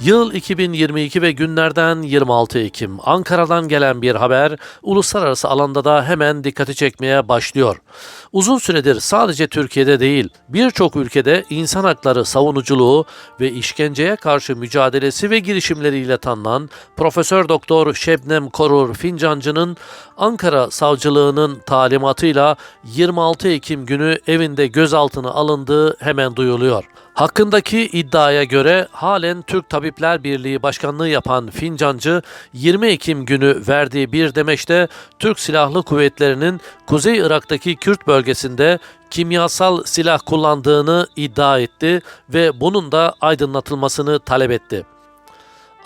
Yıl 2022 ve günlerden 26 Ekim. Ankara'dan gelen bir haber uluslararası alanda da hemen dikkati çekmeye başlıyor. Uzun süredir sadece Türkiye'de değil, birçok ülkede insan hakları savunuculuğu ve işkenceye karşı mücadelesi ve girişimleriyle tanınan Profesör Doktor Şebnem Korur Fincancı'nın Ankara Savcılığı'nın talimatıyla 26 Ekim günü evinde gözaltına alındığı hemen duyuluyor. Hakkındaki iddiaya göre halen Türk Tabipler Birliği Başkanlığı yapan Fincancı 20 Ekim günü verdiği bir demeçte Türk Silahlı Kuvvetleri'nin Kuzey Irak'taki Kürt bölgesinde kimyasal silah kullandığını iddia etti ve bunun da aydınlatılmasını talep etti.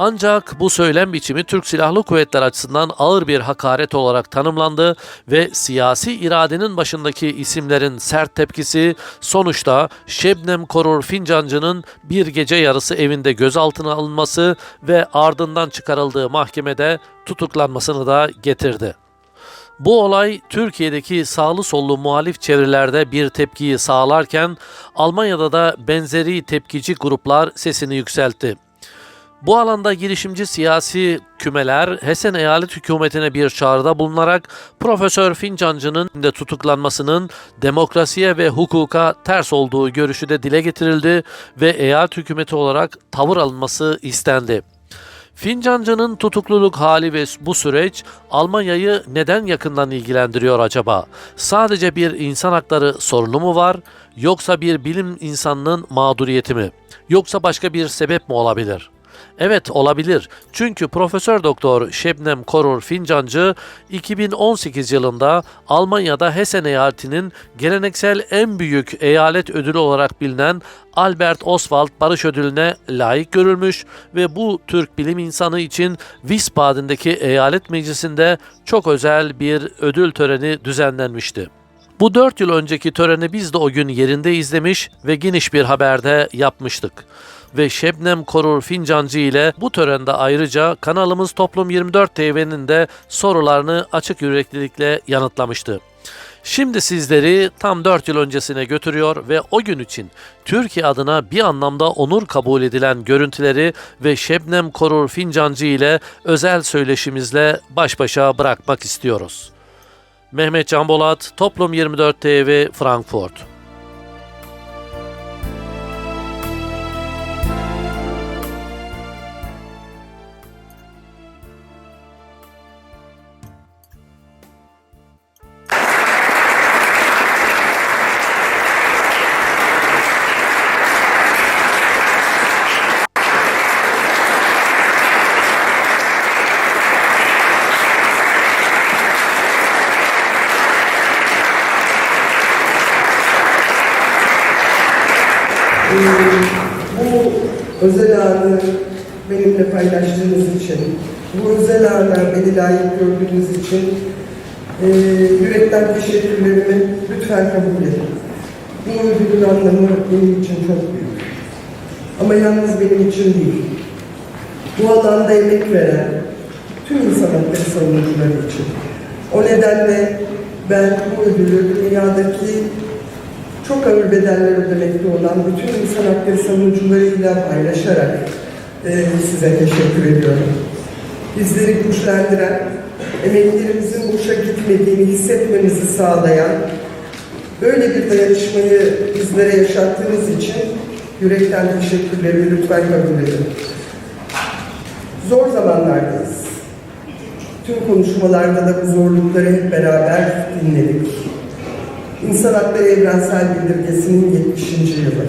Ancak bu söylem biçimi Türk Silahlı Kuvvetler açısından ağır bir hakaret olarak tanımlandı ve siyasi iradenin başındaki isimlerin sert tepkisi sonuçta Şebnem Korur Fincancı'nın bir gece yarısı evinde gözaltına alınması ve ardından çıkarıldığı mahkemede tutuklanmasını da getirdi. Bu olay Türkiye'deki sağlı sollu muhalif çevrelerde bir tepkiyi sağlarken Almanya'da da benzeri tepkici gruplar sesini yükseltti. Bu alanda girişimci siyasi kümeler Hesen eyalet hükümetine bir çağrıda bulunarak Profesör Fincancı'nın de tutuklanmasının demokrasiye ve hukuka ters olduğu görüşü de dile getirildi ve eyalet hükümeti olarak tavır alınması istendi. Fincancı'nın tutukluluk hali ve bu süreç Almanya'yı neden yakından ilgilendiriyor acaba? Sadece bir insan hakları sorunu mu var yoksa bir bilim insanının mağduriyeti mi? Yoksa başka bir sebep mi olabilir? Evet olabilir. Çünkü Profesör Doktor Şebnem Korur Fincancı 2018 yılında Almanya'da Hessen eyaletinin geleneksel en büyük eyalet ödülü olarak bilinen Albert Oswald Barış Ödülü'ne layık görülmüş ve bu Türk bilim insanı için Wiesbaden'deki eyalet meclisinde çok özel bir ödül töreni düzenlenmişti. Bu 4 yıl önceki töreni biz de o gün yerinde izlemiş ve geniş bir haberde yapmıştık. Ve Şebnem Korur Fincancı ile bu törende ayrıca kanalımız Toplum 24 TV'nin de sorularını açık yüreklilikle yanıtlamıştı. Şimdi sizleri tam 4 yıl öncesine götürüyor ve o gün için Türkiye adına bir anlamda onur kabul edilen görüntüleri ve Şebnem Korur Fincancı ile özel söyleşimizle baş başa bırakmak istiyoruz. Mehmet Can Bolat, Toplum 24 TV, Frankfurt. Özel anı benimle paylaştığınız için, bu özel anı beni layık gördüğünüz için e, yürekten teşekkürlerimi lütfen kabul edin. Bu ödülün anlamı benim için çok büyük. Ama yalnız benim için değil. Bu alanda emek veren tüm insan hakları savunucuları için. O nedenle ben bu ödülü dünyadaki çok ağır bedeller ödemekte olan bütün insan hakları savunucularıyla paylaşarak e, size teşekkür ediyorum. Bizleri güçlendiren, emeklerimizin boşa gitmediğini hissetmemizi sağlayan, böyle bir dayanışmayı bizlere yaşattığınız için yürekten teşekkürlerimi lütfen kabul edin. Zor zamanlardayız. Tüm konuşmalarda da bu zorlukları hep beraber dinledik. İnsan Hakları Evrensel Bildirgesi'nin 70. yılı.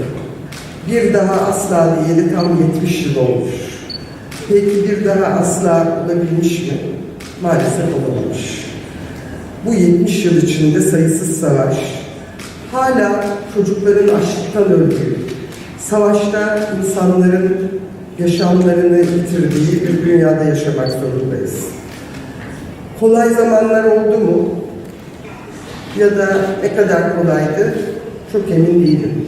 Bir daha asla diyeli tam 70 yıl olmuş. Peki bir daha asla olabilmiş mi? Maalesef olamamış. Bu 70 yıl içinde sayısız savaş, hala çocukların açlıktan öldüğü, savaşta insanların yaşamlarını yitirdiği bir dünyada yaşamak zorundayız. Kolay zamanlar oldu mu? Ya da ne kadar kolaydı çok emin değilim.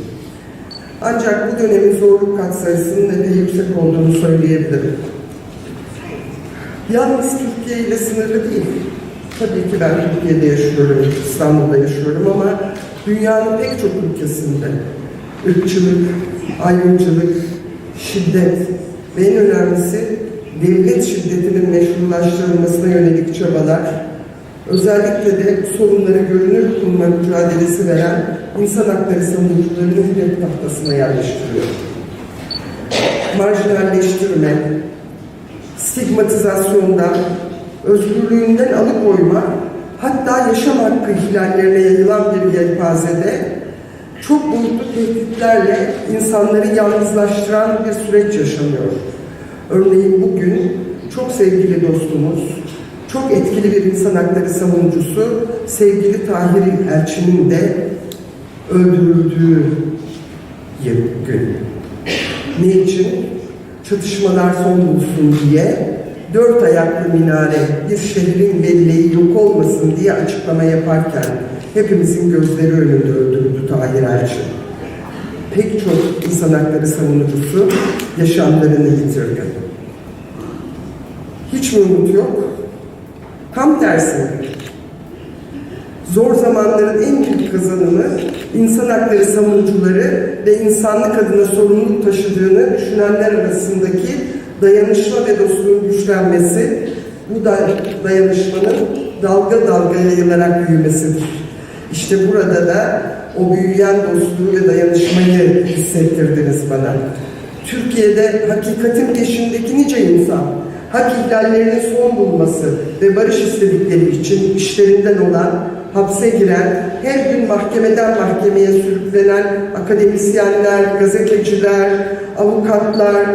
Ancak bu dönemin zorluk katsayısının epey yüksek olduğunu söyleyebilirim. Yalnız Türkiye ile sınırlı değil. Tabii ki ben Türkiye'de yaşıyorum, İstanbul'da yaşıyorum ama dünyanın pek çok ülkesinde ırkçılık, ayrımcılık, şiddet, ve en önemlisi devlet şiddetinin meşrulaştırılmasına yönelik çabalar, özellikle de sorunları görünür kılma mücadelesi veren insan hakları savunucularını hedef tahtasına yerleştiriyor. Marjinalleştirme, stigmatizasyondan, özgürlüğünden alıkoyma, hatta yaşam hakkı ihlallerine yayılan bir yelpazede çok boyutlu tehditlerle insanları yalnızlaştıran bir süreç yaşanıyor. Örneğin bugün çok sevgili dostumuz, çok etkili bir insan hakları savunucusu sevgili Tahir Elçi'nin de öldürüldüğü gün. Ne için? Çatışmalar son bulsun diye dört ayaklı minare bir şehrin belleği yok olmasın diye açıklama yaparken hepimizin gözleri önünde öldürüldü Tahir Elçi. Pek çok insan hakları savunucusu yaşamlarını yitirdi. Hiç mi umut yok? Tam tersine. Zor zamanların en büyük kazanımı insan hakları savunucuları ve insanlık adına sorumluluk taşıdığını düşünenler arasındaki dayanışma ve dostluğun güçlenmesi, bu da dayanışmanın dalga dalga yayılarak büyümesidir. İşte burada da o büyüyen dostluğu ve dayanışmayı hissettirdiniz bana. Türkiye'de hakikatin peşindeki nice insan, hak ihlallerinin son bulması ve barış istedikleri için işlerinden olan, hapse giren, her gün mahkemeden mahkemeye sürüklenen akademisyenler, gazeteciler, avukatlar,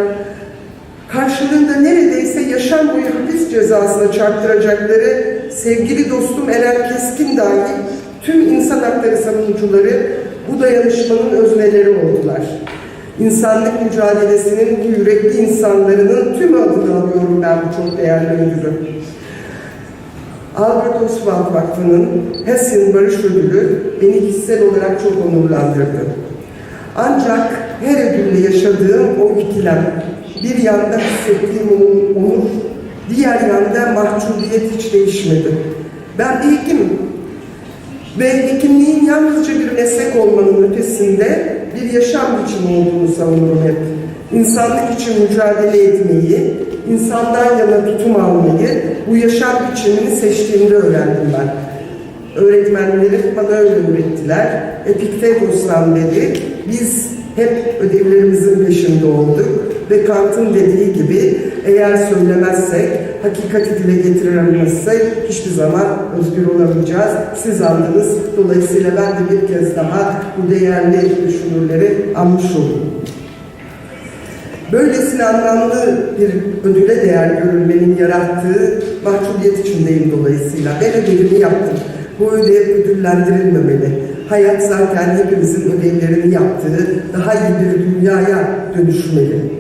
karşılığında neredeyse yaşam boyu hapis cezasına çarptıracakları sevgili dostum Eren Keskin dahil tüm insan hakları savunucuları bu dayanışmanın özneleri oldular. İnsanlık mücadelesinin bu yürekli insanlarının tüm adını alıyorum ben bu çok değerli ödülü. Albert Oswald Vakfı'nın Hessian Barış Ödülü beni kişisel olarak çok onurlandırdı. Ancak her ödülle yaşadığım o ikilem, bir yanda hissettiğim onur, diğer yanda mahcubiyet hiç değişmedi. Ben bir hekimim ve hekimliğin yalnızca bir meslek olmanın ötesinde bir yaşam biçimi olduğunu savunurum hep. İnsanlık için mücadele etmeyi, insandan yana tutum almayı, bu yaşam biçimini seçtiğimde öğrendim ben. Öğretmenlerim bana öyle öğrettiler. Epiktetos'tan dedi, biz hep ödevlerimizin peşinde olduk ve Kant'ın dediği gibi eğer söylemezsek, hakikati dile getiremezsek hiçbir zaman özgür olamayacağız. Siz andınız. Dolayısıyla ben de bir kez daha bu değerli düşünürleri anmış oldum. Böylesine anlamlı bir ödüle değer görülmenin yarattığı mahcubiyet içindeyim dolayısıyla. Ben ödevimi yaptım. Bu ödev ödüllendirilmemeli. Hayat zaten hepimizin ödevlerini yaptığı daha iyi bir dünyaya dönüşmeli.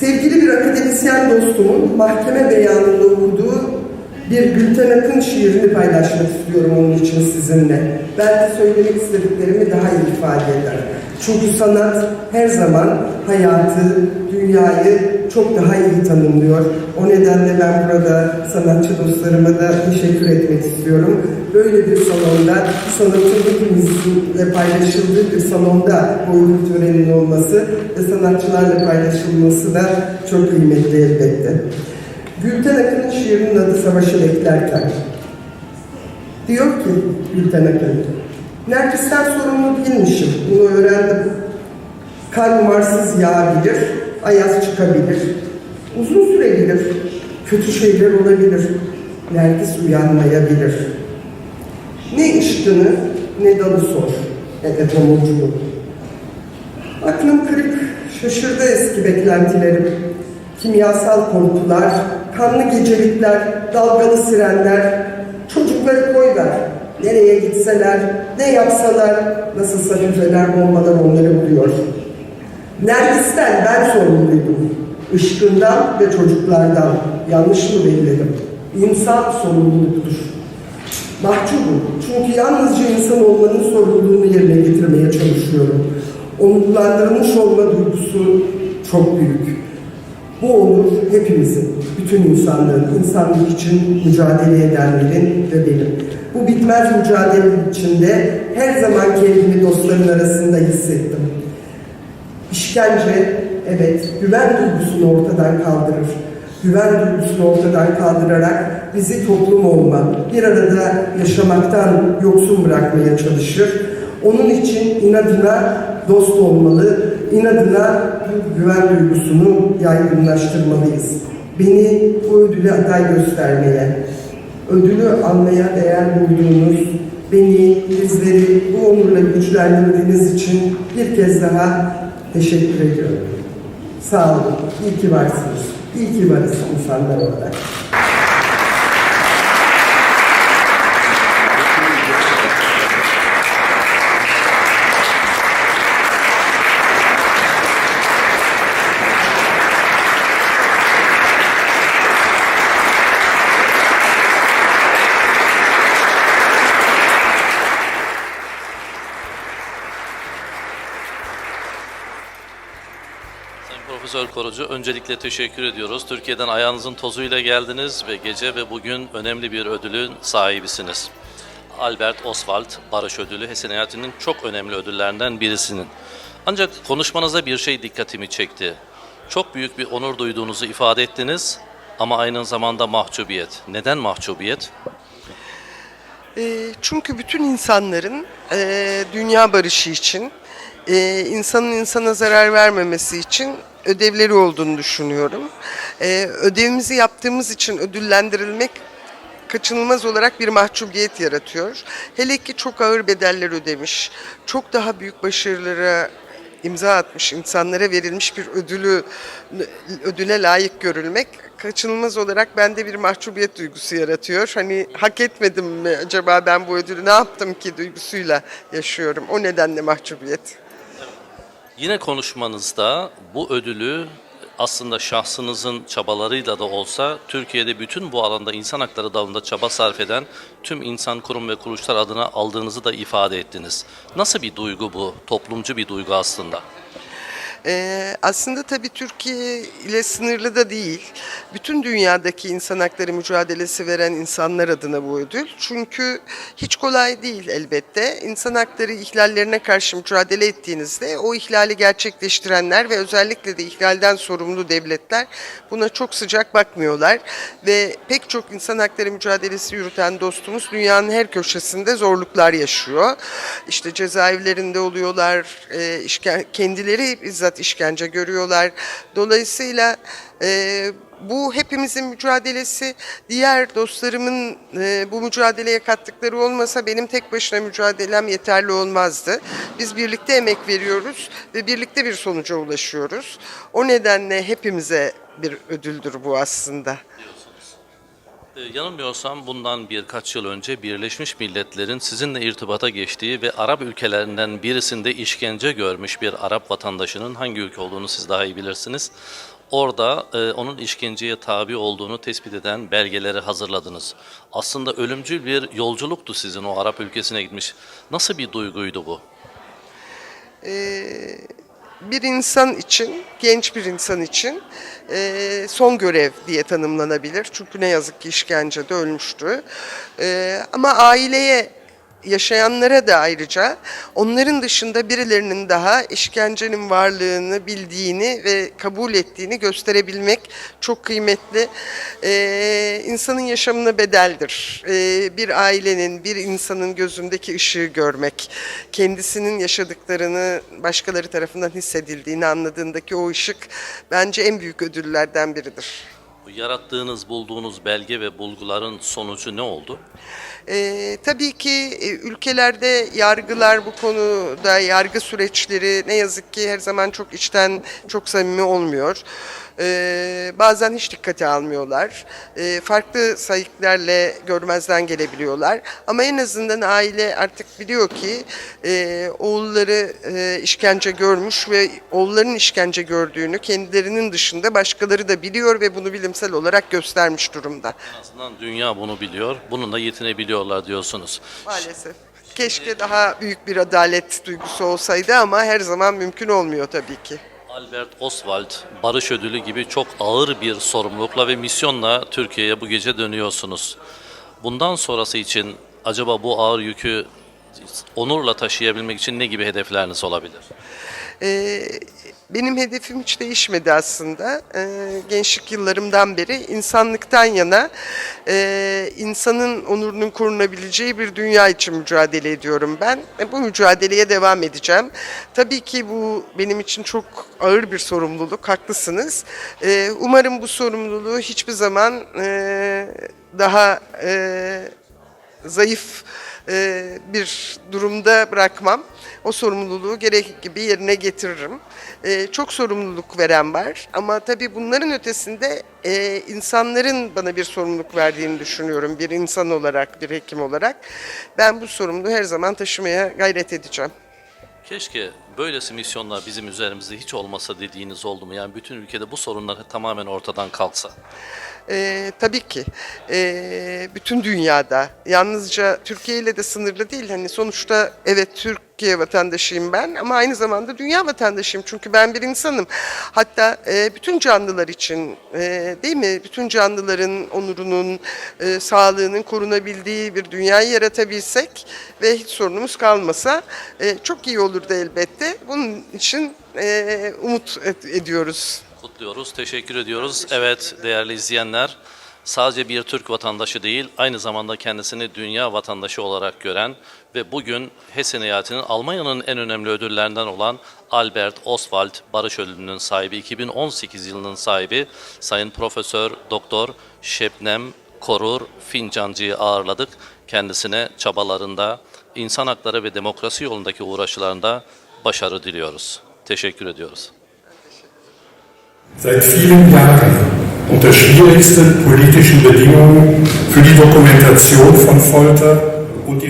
Sevgili bir akademisyen dostumun mahkeme beyanında okuduğu bir Gülten Akın şiirini paylaşmak istiyorum onun için sizinle. Belki söylemek istediklerimi daha iyi ifade eder. Çünkü sanat her zaman hayatı, dünyayı çok daha iyi tanımlıyor. O nedenle ben burada sanatçı dostlarıma da teşekkür etmek istiyorum. Böyle bir salonda, sanatın hepimizle paylaşıldığı bir salonda bu ödül töreninin olması ve sanatçılarla paylaşılması da çok kıymetli elbette. Gülten Akın'ın şiirinin adı Savaşı Beklerken. Diyor ki Gülten Akın, Nergis'ten sorumlu değilmişim, bunu öğrendim. Kar umarsız yağabilir, ayaz çıkabilir, uzun sürebilir, kötü şeyler olabilir, Nergis uyanmayabilir. Ne ışkını ne dalı sor, ne de tomurcuğu. Aklım kırık, şaşırdı eski beklentilerim. Kimyasal korkular, kanlı gecelikler, dalgalı sirenler, çocukları koy ver. Nereye gitseler, ne yapsalar, nasılsa füzeler, bombalar onları vuruyor. Nergis'ten ben sorumluydum. Işkından ve çocuklardan. Yanlış mı belirledim? İnsan sorumluluktur. Mahcubum. Çünkü yalnızca insan olmanın sorumluluğunu yerine getirmeye çalışıyorum. Onurlandırılmış olma duygusu çok büyük. Bu onur hepimizin, bütün insanlığın, insanlık için mücadele edenlerin ve benim. Bu bitmez mücadele içinde her zaman kendimi dostların arasında hissettim. İşkence, evet güven duygusunu ortadan kaldırır. Güven duygusunu ortadan kaldırarak bizi toplum olma, bir arada yaşamaktan yoksun bırakmaya çalışır. Onun için inadına dost olmalı, inadına güven duygusunu yaygınlaştırmalıyız. Beni bu ödüle aday göstermeye, ödülü almaya değer bulduğunuz, beni, bizleri bu onurla güçlendirdiğiniz için bir kez daha teşekkür ediyorum. Sağ olun, iyi ki varsınız. İyi ki varız insanlar olarak. Sayın Korucu, öncelikle teşekkür ediyoruz. Türkiye'den ayağınızın tozuyla geldiniz ve gece ve bugün önemli bir ödülün sahibisiniz. Albert Oswald Barış Ödülü Hesen hayatının çok önemli ödüllerinden birisinin. Ancak konuşmanıza bir şey dikkatimi çekti. Çok büyük bir onur duyduğunuzu ifade ettiniz ama aynı zamanda mahcubiyet. Neden mahcubiyet? E, çünkü bütün insanların e, dünya barışı için, e, insanın insana zarar vermemesi için ödevleri olduğunu düşünüyorum. E, ödevimizi yaptığımız için ödüllendirilmek kaçınılmaz olarak bir mahcubiyet yaratıyor. Hele ki çok ağır bedeller ödemiş, çok daha büyük başarılara imza atmış, insanlara verilmiş bir ödülü ödüle layık görülmek kaçınılmaz olarak bende bir mahcubiyet duygusu yaratıyor. Hani hak etmedim mi acaba ben bu ödülü ne yaptım ki duygusuyla yaşıyorum. O nedenle mahcubiyet. Yine konuşmanızda bu ödülü aslında şahsınızın çabalarıyla da olsa Türkiye'de bütün bu alanda insan hakları dalında çaba sarf eden tüm insan kurum ve kuruluşlar adına aldığınızı da ifade ettiniz. Nasıl bir duygu bu? Toplumcu bir duygu aslında. Ee, aslında tabii Türkiye ile sınırlı da değil. Bütün dünyadaki insan hakları mücadelesi veren insanlar adına bu ödül. Çünkü hiç kolay değil elbette. İnsan hakları ihlallerine karşı mücadele ettiğinizde o ihlali gerçekleştirenler ve özellikle de ihlalden sorumlu devletler buna çok sıcak bakmıyorlar. Ve pek çok insan hakları mücadelesi yürüten dostumuz dünyanın her köşesinde zorluklar yaşıyor. İşte cezaevlerinde oluyorlar, e, işken- kendileri bizzat işkence görüyorlar. Dolayısıyla e, bu hepimizin mücadelesi. Diğer dostlarımın e, bu mücadeleye kattıkları olmasa benim tek başına mücadelem yeterli olmazdı. Biz birlikte emek veriyoruz ve birlikte bir sonuca ulaşıyoruz. O nedenle hepimize bir ödüldür bu aslında. Ee, Yanılmıyorsam bundan birkaç yıl önce Birleşmiş Milletler'in sizinle irtibata geçtiği ve Arap ülkelerinden birisinde işkence görmüş bir Arap vatandaşının hangi ülke olduğunu siz daha iyi bilirsiniz. Orada e, onun işkenceye tabi olduğunu tespit eden belgeleri hazırladınız. Aslında ölümcül bir yolculuktu sizin o Arap ülkesine gitmiş. Nasıl bir duyguydu bu? Bir insan için, genç bir insan için e, son görev diye tanımlanabilir. Çünkü ne yazık ki işkencede ölmüştü. E, ama aileye yaşayanlara da ayrıca onların dışında birilerinin daha işkencenin varlığını bildiğini ve kabul ettiğini gösterebilmek çok kıymetli. Ee, insanın yaşamına bedeldir. Ee, bir ailenin, bir insanın gözündeki ışığı görmek, kendisinin yaşadıklarını başkaları tarafından hissedildiğini anladığındaki o ışık bence en büyük ödüllerden biridir. Yarattığınız, bulduğunuz belge ve bulguların sonucu ne oldu? Ee, tabii ki e, ülkelerde yargılar bu konuda yargı süreçleri ne yazık ki her zaman çok içten, çok samimi olmuyor. Ee, bazen hiç dikkate almıyorlar. Ee, farklı sayıklarla görmezden gelebiliyorlar. Ama en azından aile artık biliyor ki e, oğulları e, işkence görmüş ve oğulların işkence gördüğünü kendilerinin dışında başkaları da biliyor ve bunu bilimsel olarak göstermiş durumda. En azından dünya bunu biliyor, bununla yetinebiliyorlar diyorsunuz. Maalesef. Keşke daha büyük bir adalet duygusu olsaydı ama her zaman mümkün olmuyor tabii ki. Albert Oswald Barış Ödülü gibi çok ağır bir sorumlulukla ve misyonla Türkiye'ye bu gece dönüyorsunuz. Bundan sonrası için acaba bu ağır yükü onurla taşıyabilmek için ne gibi hedefleriniz olabilir? Ee, benim hedefim hiç değişmedi aslında. Ee, gençlik yıllarımdan beri insanlıktan yana e, insanın onurunun korunabileceği bir dünya için mücadele ediyorum ben. Bu mücadeleye devam edeceğim. Tabii ki bu benim için çok ağır bir sorumluluk, haklısınız. E, umarım bu sorumluluğu hiçbir zaman e, daha e, zayıf bir durumda bırakmam. O sorumluluğu gerek gibi yerine getiririm. E, çok sorumluluk veren var ama tabii bunların ötesinde e, insanların bana bir sorumluluk verdiğini düşünüyorum. Bir insan olarak, bir hekim olarak. Ben bu sorumluluğu her zaman taşımaya gayret edeceğim. Keşke böylesi misyonlar bizim üzerimizde hiç olmasa dediğiniz oldu mu? Yani bütün ülkede bu sorunlar tamamen ortadan kalksa. Ee, tabii ki Ee, bütün dünyada yalnızca Türkiye ile de sınırlı değil. Hani sonuçta evet Türkiye vatandaşıyım ben ama aynı zamanda dünya vatandaşıyım çünkü ben bir insanım. Hatta e, bütün canlılar için e, değil mi? Bütün canlıların onurunun, e, sağlığının korunabildiği bir dünyayı yaratabilsek ve hiç sorunumuz kalmasa e, çok iyi olurdu elbette. Bunun için e, umut ediyoruz. Kutluyoruz, teşekkür ediyoruz. Evet değerli izleyenler, sadece bir Türk vatandaşı değil, aynı zamanda kendisini dünya vatandaşı olarak gören ve bugün Hessen eyaletinin Almanya'nın en önemli ödüllerinden olan Albert Oswald Barış Ödülü'nün sahibi, 2018 yılının sahibi Sayın Profesör Doktor Şebnem Korur Fincancı'yı ağırladık. Kendisine çabalarında, insan hakları ve demokrasi yolundaki uğraşlarında başarı diliyoruz. Teşekkür ediyoruz. Seit vielen Jahren unter schwierigsten politischen Bedingungen für die Dokumentation von Folter und die